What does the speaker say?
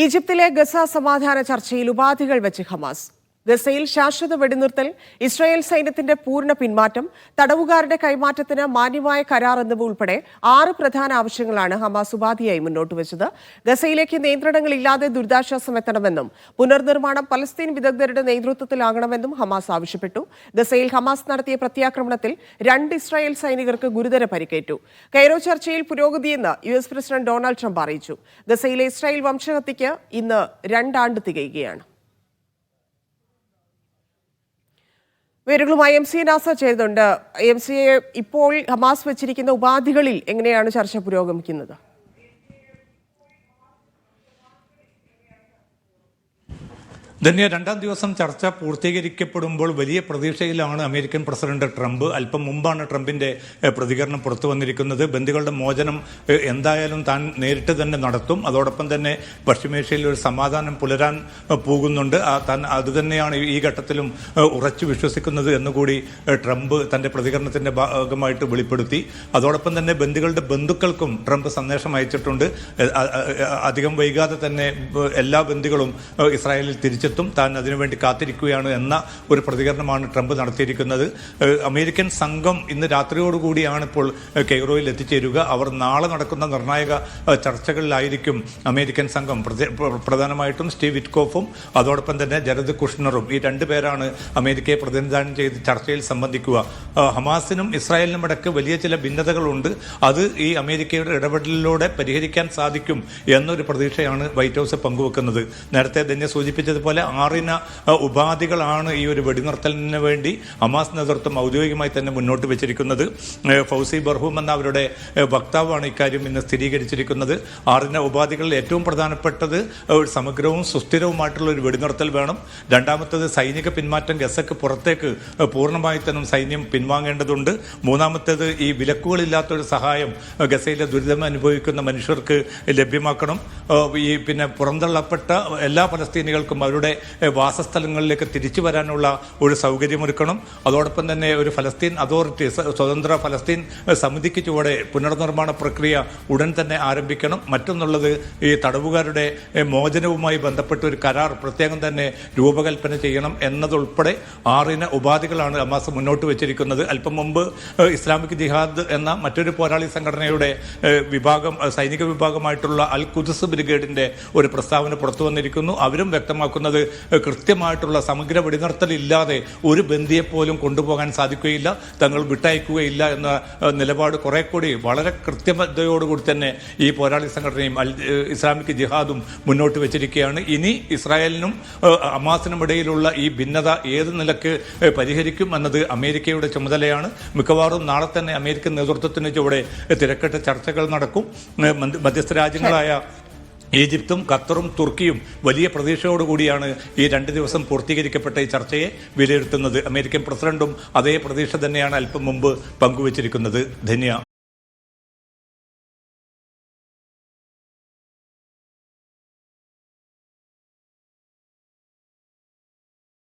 ഈജിപ്തിലെ ഗസ സമാധാന ചർച്ചയിൽ ഉപാധികൾ വെച്ച് ഹമാസ് ഗസയിൽ ശാശ്വത വെടിനിർത്തൽ ഇസ്രായേൽ സൈന്യത്തിന്റെ പൂർണ പിന്മാറ്റം തടവുകാരുടെ കൈമാറ്റത്തിന് മാന്യമായ കരാർ എന്നിവ ഉൾപ്പെടെ ആറ് പ്രധാന ആവശ്യങ്ങളാണ് ഹമാസ് ഉപാധിയായി മുന്നോട്ട് വെച്ചത്. ഗസയിലേക്ക് നിയന്ത്രണങ്ങളില്ലാതെ ദുരിതാശ്വാസം എത്തണമെന്നും പുനർനിർമ്മാണം പലസ്തീൻ വിദഗ്ധരുടെ നേതൃത്വത്തിലാകണമെന്നും ഹമാസ് ആവശ്യപ്പെട്ടു. ഗസയിൽ ഹമാസ് നടത്തിയ പ്രത്യാക്രമണത്തിൽ രണ്ട് ഇസ്രായേൽ സൈനികർക്ക് ഗുരുതര പരിക്കേറ്റു. കൈറോ ചർച്ചയിൽ പുരോഗതിയെന്ന് U S president Donald Trump അറിയിച്ചു. ഗസയിലെ ഇസ്രായേൽ വംശഹത്യയ്ക്ക് ഇന്ന് രണ്ടാണ്ട് തികയുകയാണ്. വിവരങ്ങളുമായി എം സി നാസ ചെയ്തുണ്ട് എം സി എ ഇപ്പോൾ ഹമാസ് വെച്ചിരിക്കുന്ന ഉപാധികളിൽ എങ്ങനെയാണ് ചർച്ച പുരോഗമിക്കുന്നത്? ധന്യ രണ്ടാം ദിവസം ചർച്ച പൂർത്തീകരിക്കപ്പെടുമ്പോൾ വലിയ പ്രതീക്ഷയിലാണ് അമേരിക്കൻ പ്രസിഡന്റ് ട്രംപ്. അല്പം മുമ്പാണ് ട്രംപിന്റെ പ്രതികരണം പുറത്തു വന്നിരിക്കുന്നത്. ബന്ധുക്കളുടെ മോചനം എന്തായാലും താൻ നേരിട്ട് തന്നെ നടത്തും. അതോടൊപ്പം തന്നെ പശ്ചിമേഷ്യയിൽ ഒരു സമാധാനം പുലരാൻ പോകുന്നുണ്ട്. താൻ അതുതന്നെയാണ് ഈ ഘട്ടത്തിലും ഉറച്ചു വിശ്വസിക്കുന്നത് എന്നുകൂടി ട്രംപ് തന്റെ പ്രതികരണത്തിന്റെ ഭാഗമായിട്ട് വെളിപ്പെടുത്തി. അതോടൊപ്പം തന്നെ ബന്ധുക്കളുടെ ബന്ധുക്കൾക്കും ട്രംപ് സന്ദേശം അയച്ചിട്ടുണ്ട്. അധികം വൈകാതെ തന്നെ എല്ലാ ബന്ധുക്കളും ഇസ്രായേലിൽ ഇസ്രായേലിൽ തിരിച്ചെത്തും താൻ അതിനുവേണ്ടി കാത്തിരിക്കുകയാണ് എന്ന ഒരു പ്രതികരണമാണ് ട്രംപ് നടത്തിയിരിക്കുന്നത്. അമേരിക്കൻ സംഘം ഇന്ന് രാത്രിയോടുകൂടിയാണ് ഇപ്പോൾ കെയ്റോയിൽ എത്തിച്ചേരുക. അവർ നാളെ നടക്കുന്ന നിർണായക ചർച്ചകളിലായിരിക്കും അമേരിക്കൻ സംഘം. പ്രധാനമായിട്ടും സ്റ്റീവ് വിറ്റ്കോഫും അതോടൊപ്പം തന്നെ ജരദ് കുഷ്ണറും ഈ രണ്ടു പേരാണ് അമേരിക്കയെ പ്രതിനിധാനം ചെയ്ത് ചർച്ചയിൽ സംബന്ധിക്കുക. ഹമാസിനും ഇസ്രായേലിനും ഇടയ്ക്ക് വലിയ ചില ഭിന്നതകളുണ്ട്. അത് ഈ അമേരിക്കയുടെ ഇടപെടലിലൂടെ പരിഹരിക്കാൻ സാധിക്കും എന്നൊരു പ്രതീക്ഷയാണ് വൈറ്റ് ഹൗസ് പങ്കുവെക്കുന്നത്. നേരത്തെ തന്നെ സൂചിപ്പിച്ചതുപോലെ ആറിന ഉപാധികളാണ് ഈ ഒരു വെടിനിർത്തലിന് വേണ്ടി അമാസ് നേതൃത്വം ഔദ്യോഗികമായി തന്നെ മുന്നോട്ട് വെച്ചിരിക്കുന്നത്. ഫൗസി ബർഹൂം എന്ന അവരുടെ വക്താവാണ് ഇക്കാര്യം ഇന്ന് സ്ഥിരീകരിച്ചിരിക്കുന്നത്. ആറിന ഉപാധികളിൽ ഏറ്റവും പ്രധാനപ്പെട്ടത് സമഗ്രവും സുസ്ഥിരവുമായിട്ടുള്ള ഒരു വെടിനിർത്തൽ വേണം. രണ്ടാമത്തത് സൈനിക പിന്മാറ്റം ഗസക്ക് പുറത്തേക്ക് പൂർണമായി തന്നെ സൈന്യം പിൻവാങ്ങേണ്ടതുണ്ട്. മൂന്നാമത്തേത് ഈ വിലക്കുകളില്ലാത്തൊരു സഹായം ഗസയിലെ ദുരിതം അനുഭവിക്കുന്ന മനുഷ്യർക്ക് ലഭ്യമാക്കണം. ഈ പിന്നെ പുറന്തള്ളപ്പെട്ട എല്ലാ ഫലസ്തീനികൾക്കും അവരുടെ ഏഹ്, വാസസ്ഥലങ്ങളിലേക്ക് തിരിച്ചു വരാനുള്ള ഒരു സൗകര്യമൊരുക്കണം. അതോടൊപ്പം തന്നെ ഒരു ഫലസ്തീൻ അതോറിറ്റി സ്വതന്ത്ര ഫലസ്തീൻ സമിതിക്ക് ചുവടെ പുനർനിർമ്മാണ പ്രക്രിയ ഉടൻ തന്നെ ആരംഭിക്കണം. മറ്റൊന്നുള്ളത് ഈ തടവുകാരുടെ മോചനവുമായി ബന്ധപ്പെട്ട ഒരു കരാർ പ്രത്യേകം തന്നെ രൂപകൽപ്പന ചെയ്യണം എന്നതുൾപ്പെടെ ആറിന ഉപാധികളാണ് അമാസ് മുന്നോട്ട് വെച്ചിരിക്കുന്നത്. അല്പം മുമ്പ് ഇസ്ലാമിക് ജിഹാദ് എന്ന മറ്റൊരു പോരാളി സംഘടനയുടെ വിഭാഗം സൈനിക വിഭാഗമായിട്ടുള്ള അൽ കുദസ് ബ്രിഗേഡിന്റെ ഒരു പ്രസ്താവന പുറത്തു വന്നിരിക്കുന്നു. അവരും വ്യക്തമാക്കുന്നത് കൃത്യമായിട്ടുള്ള സമഗ്ര വെടിനിർത്തലില്ലാതെ ഒരു ബന്ധിയെപ്പോലും പോലും കൊണ്ടുപോകാൻ സാധിക്കുകയില്ല. തങ്ങൾ വിട്ടയക്കുകയില്ല എന്ന നിലപാട് കുറെ കൂടി വളരെ കൃത്യതയോടുകൂടി തന്നെ ഈ പോരാളി സംഘടനയും അൽ ഇസ്ലാമിക് ജിഹാദും മുന്നോട്ട് വെച്ചിരിക്കുകയാണ്. ഇനി ഇസ്രായേലിനും അമാസിനും ഇടയിലുള്ള ഈ ഭിന്നത ഏത് നിലയ്ക്ക് പരിഹരിക്കും എന്നത് അമേരിക്കയുടെ ചുമതലയാണ്. മിക്കവാറും നാളെ തന്നെ അമേരിക്കൻ നേതൃത്വത്തിന് ചുവടെ തിരക്കിട്ട ചർച്ചകൾ നടക്കും. മധ്യസ്ഥ രാജ്യങ്ങളായ ഈജിപ്തും ഖത്തറും തുർക്കിയും വലിയ പ്രതീക്ഷയോടുകൂടിയാണ് ഈ രണ്ട് ദിവസം പൂർത്തീകരിക്കപ്പെട്ട ഈ ചർച്ചയെ വിലയിരുത്തുന്നത്. അമേരിക്കൻ പ്രസിഡന്റും അതേ പ്രതീക്ഷ തന്നെയാണ് അല്പം മുമ്പ് പങ്കുവച്ചിരിക്കുന്നത്. ധന്യ